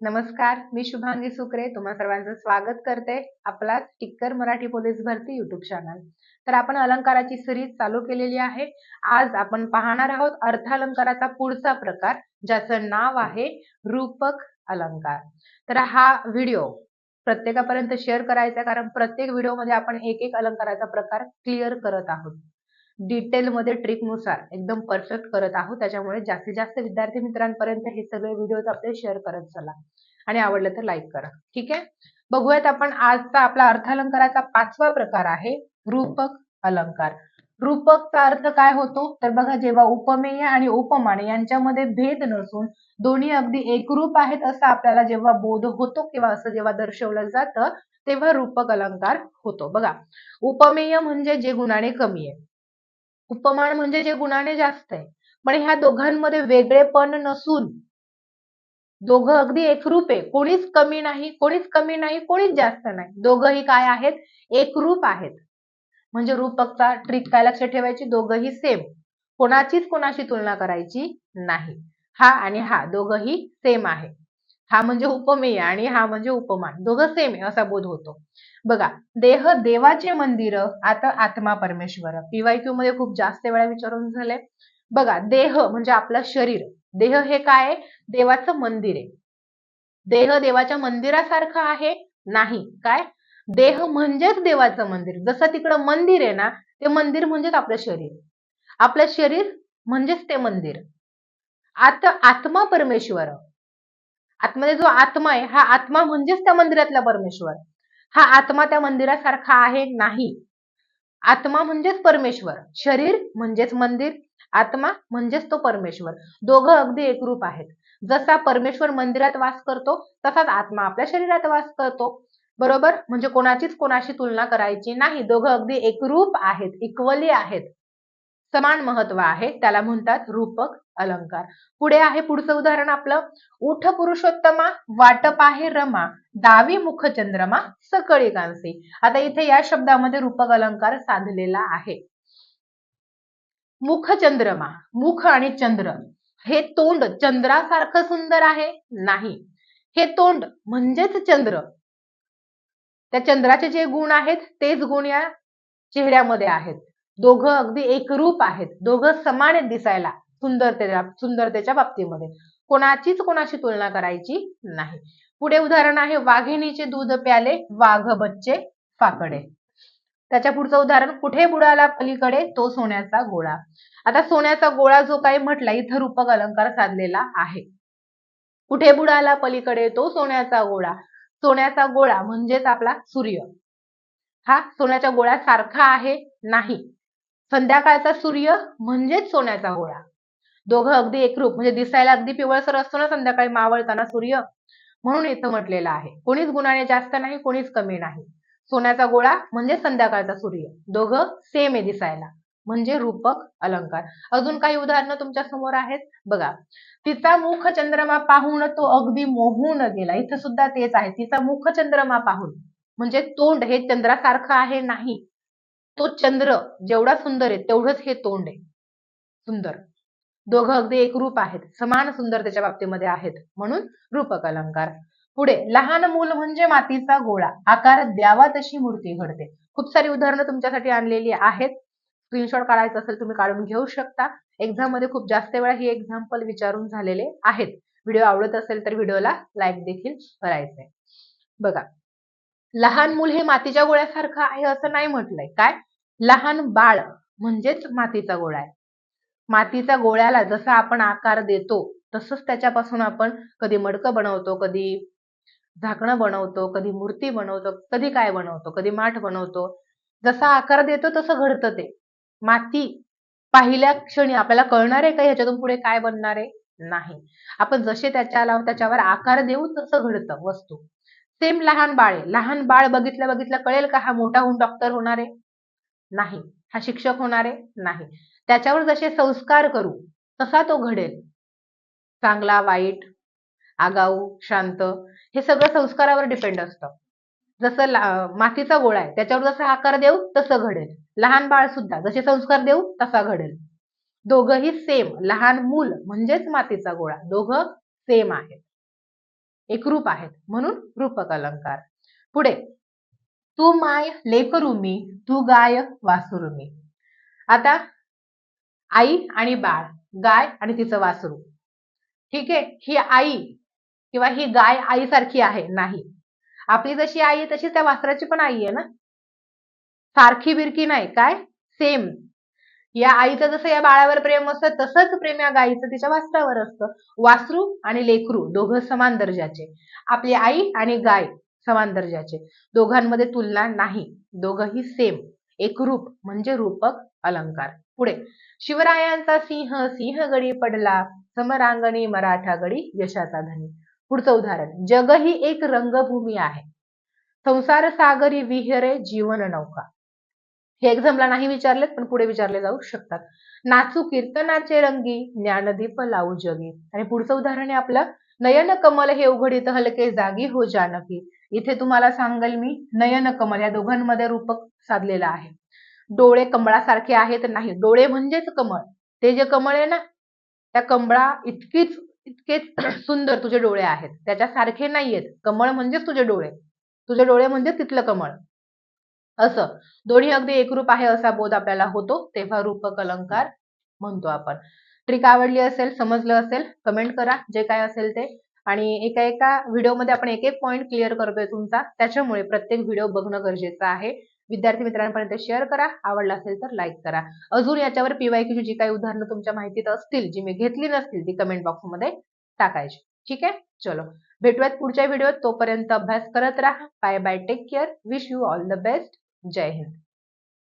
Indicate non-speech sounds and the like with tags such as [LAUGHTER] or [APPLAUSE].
नमस्कार मी शुभांगी सुकरे तुम्हा सर्वांचं स्वागत करते आपला टिक्कर मराठी पोलीस भरती युट्यूब चॅनल तर आपण अलंकाराची सिरीज चालू केलेली आहे. आज आपण पाहणार आहोत अर्थालंकाराचा पुढचा प्रकार ज्याचं नाव आहे रूपक अलंकार. तर हा व्हिडिओ प्रत्येकापर्यंत शेअर करायचा कारण प्रत्येक व्हिडिओमध्ये आपण एक एक अलंकाराचा प्रकार क्लिअर करत आहोत. डिटेलमध्ये ट्रिकनुसार एकदम परफेक्ट करत आहोत. त्याच्यामुळे जास्तीत जास्त विद्यार्थी मित्रांपर्यंत हे सगळे व्हिडिओ आपले शेअर करत चला. आणि आवडलं तर लाईक करा. ठीक आहे? बघूयात आपण आजचा आपला अर्थालंकाराचा पाचवा प्रकार आहे रूपक अलंकार. रूपकचा अर्थ काय होतो? तर बघा जेव्हा उपमेय आणि उपमान यांच्यामध्ये भेद नसून दोन्ही अगदी एकरूप आहेत असं आपल्याला जेव्हा बोध होतो किंवा असं जेव्हा दर्शवलं जातं तेव्हा रूपक अलंकार होतो. बघा उपमेय म्हणजे जे गुणाने कमी आहे. उपमान म्हणजे जे गुणाने जास्त आहे. पण ह्या दोघांमध्ये वेगळेपण नसून दोघं अगदी एकरूप आहे. कोणीच कमी नाही कोणीच कमी नाही कोणीच जास्त नाही. दोघंही काय आहेत? एकरूप आहेत. म्हणजे रूपकचा ट्रिक काय लक्ष ठेवायची? दोघंही सेम कोणाचीच कोणाशी तुलना करायची नाही. हा आणि हा दोघंही सेम आहे. हा म्हणजे उपमेय आणि हा म्हणजे उपमान. दोघं सेम आहे असा बोध होतो. बघा देह देवाचे मंदिर आता आत्मा परमेश्वर. पीवायक्यू मध्ये खूप जास्त वेळा विचारून झाले बघा देह म्हणजे आपलं शरीर. देह हे काय देवाचं मंदिर आहे. देह देवाच्या मंदिरासारखं आहे? नाही. काय? देह म्हणजेच देवाचं मंदिर. जसं तिकडं मंदिर आहे ना ते मंदिर म्हणजेच आपलं शरीर. आपलं शरीर म्हणजेच ते मंदिर. आता आत्मा परमेश्वर. आतमध्ये जो आत्मा आहे हा आत्मा म्हणजेच त्या मंदिरातला परमेश्वर. हा आत्मा त्या मंदिरासारखा आहे नाही. आत्मा म्हणजेच परमेश्वर. शरीर म्हणजेच मंदिर आत्मा म्हणजेच तो परमेश्वर. दोघं अगदी एकरूप आहेत. जसा परमेश्वर मंदिरात वास करतो तसाच आत्मा आपल्या शरीरात वास करतो. बरोबर? म्हणजे कोणाचीच कोणाशी तुलना करायची नाही. दोघं अगदी एकरूप आहेत इक्वली आहेत. समान महत्त्व आहे. त्याला म्हणतात रूपक अलंकार. पुढे आहे पुढचं उदाहरण आपलं. उठ पुरुषोत्तमा वाटप आहे रमा दावी मुख चंद्रमा सकळी कांसी आता इथे या शब्दामध्ये रूपक अलंकार साधलेला आहे. मुख चंद्रमा मुख आणि चंद्र. हे तोंड चंद्रासारखं सुंदर आहे? नाही. हे तोंड म्हणजेच चंद्र. त्या चंद्राचे जे गुण आहेत तेच गुण या चेहऱ्यामध्ये आहेत. दोघं अगदी एकरूप आहेत. दोघं समान आहेत दिसायला सुंदरतेच्या सुंदरतेच्या बाबतीमध्ये. कोणाचीच कोणाशी तुलना करायची नाही. पुढे उदाहरण आहे वाघिणीचे दूध प्याले वाघ बच्चे फाकडे. त्याच्या पुढचं उदाहरण कुठे बुडाला पलीकडे? तो सोन्याचा गोळा. आता सोन्याचा गोळा जो काही म्हटला इथं रूपक अलंकार साधलेला आहे. कुठे बुडाला पलीकडे? तो सोन्याचा गोळा. सोन्याचा गोळा म्हणजेच आपला सूर्य. हा सोन्याच्या गोळ्यासारखा आहे नाही. संध्याकाळचा सूर्य म्हणजेच सोन्याचा गोळा. दोघं अगदी एकरूप म्हणजे दिसायला अगदी पिवळसर असतो ना संध्याकाळी मावळताना सूर्य म्हणून इथं म्हटलेलं आहे. कोणीच गुणाने जास्त नाही कोणीच कमी नाही. सोन्याचा गोळा म्हणजे संध्याकाळचा सूर्य. दोघं सेम आहे दिसायला. म्हणजे रूपक अलंकार. अजून काही उदाहरणं तुमच्यासमोर आहेत? बघा. तिचा मुख चंद्रमा पाहून तो अगदी मोहून गेला. इथं सुद्धा तेच आहे. तिचा मुख चंद्रमा पाहून. म्हणजे तोंड हे चंद्रासारखं आहे नाही. तो चंद्र जेवढा सुंदर आहे तेवढंच हे तोंड आहे. सुंदर. दोघं अगदी एक रूप आहेत. समान सुंदर त्याच्या बाबतीमध्ये आहेत. म्हणून रूपक अलंकार. पुढे लहान मूल म्हणजे मातीचा गोळा. आकार द्यावा तशी मूर्ती घडते. खूप सारी उदाहरणं तुमच्यासाठी आणलेली आहेत. स्क्रीनशॉट काढायचं असेल तुम्ही काढून घेऊ शकता. एक्झाममध्ये खूप जास्त वेळा ही एक्झाम्पल विचारून झालेले आहेत. व्हिडिओ आवडत असेल तर व्हिडिओला लाईक देखील करायचंय. बघा. लहान मूल हे मातीच्या गोळ्यासारखं आहे असं नाही म्हटलंय. काय? लहान बाळ म्हणजेच मातीचा गोळा आहे. मातीच्या गोळ्याला जसा आपण आकार देतो तसंच त्याच्यापासून आपण कधी मडकं बनवतो कधी झाकणं बनवतो कधी मूर्ती बनवतो कधी काय बनवतो कधी माठ बनवतो. जसा आकार देतो तसं घडतं ते. माती पाहिल्या क्षणी आपल्याला कळणार आहे का ह्याच्यातून पुढे काय बनणार आहे? नाही. आपण जसे त्याच्याला त्याच्यावर आकार देऊ तसं घडतं वस्तू. सेम लहान बाळ आहे. लहान बाळ बघितलं बघितलं कळेल का हा मोठा होऊन डॉक्टर होणार आहे? नाही. हा शिक्षक होणार आहे नाही. त्याच्यावर जसे संस्कार करू तसा तो घडेल. चांगला वाईट आगाऊ शांत हे सगळं संस्कारावर डिपेंड असतं. जसं मातीचा गोळा आहे त्याच्यावर जसा आकार देऊ तसं घडेल. लहान बाळ सुद्धा जसे संस्कार देऊ तसा घडेल. दोघंही सेम लहान मूल म्हणजेच मातीचा गोळा. दोघं सेम आहेत. एकरूप आहेत. म्हणून रूपक अलंकार. पुढे तू माय लेकरू मी तू गाय वासरू मी आता आई आणि बाळ गाय आणि तिचं वासरू. ठीक आहे? ही आई किंवा ही गाय आईसारखी आहे नाही. आपली जशी आई आहे तशी त्या वासराची पण आई आहे ना? सारखी बिरकी नाही काय? सेम या आईचं जसं या बाळावर प्रेम असतं तसंच प्रेम या गायीचं तिच्या वासरावर असतं. वासरू आणि लेकरू दोघं समान दर्जाचे. आपली आई आणि गाय समान दर्जाचे. दोघांमध्ये तुलना नाही. दोघंही सेम एकरूप म्हणजे रूपक अलंकार. पुढे. शिवरायांचा सिंह सिंह गडी पडला. समरांगणी मराठा गडी यशाचा धनी. पुढचं उदाहरण. जग ही एक रंगभूमी आहे. संसार सागरी विहरे जीवन नौका. हे एक्झामला नाही विचारलेत पण पुढे विचारले जाऊ शकतात. नाचू कीर्तनाचे रंगी ज्ञानदीप लावू जगी. आणि पुढचं उदाहरण आहे आपलं. नयन कमल हे उघडीत हलके जागी हो जानकी. इथे तुम्हाला सांगेल मी नयन कमल या दोघांमध्ये रूपक साधलेलं आहे. डोळे कमळासारखे आहेत नाही डोळे म्हणजेच कमळ. ते जे कमळ आहे ना त्या कमळा इतकीच इतकेच [CLEARS THROAT] सुंदर तुझे डोळे आहेत. त्याच्यासारखे नाहीयेत. कमळ म्हणजेच तुझे डोळे. तुझे डोळे म्हणजे तिथलं कमळ. असं. दोन्ही अगदी एकरूप आहे असा बोध आपल्याला होतो तेव्हा रूपक अलंकार म्हणतो आपण. ट्रिक आवडली असेल समजलं असेल कमेंट करा. जे काय असेल ते. आणि एका एका व्हिडिओमध्ये आपण एक एक पॉईंट क्लिअर करतोय तुमचा. त्याच्यामुळे प्रत्येक व्हिडिओ बघणं गरजेचं आहे. विद्यार्थी मित्रांपर्यंत शेअर करा. आवडला असेल तर लाईक करा. अजून याच्यावर पीवायक्यूची जी काही उदाहरणं तुमच्या माहितीत असतील जी मी घेतली नसतील ती कमेंट बॉक्समध्ये टाकायची. ठीक आहे? चलो. भेटूयात पुढच्या व्हिडिओत. तोपर्यंत अभ्यास करत राहा. Bye bye take care wish you all the best Jai Hind.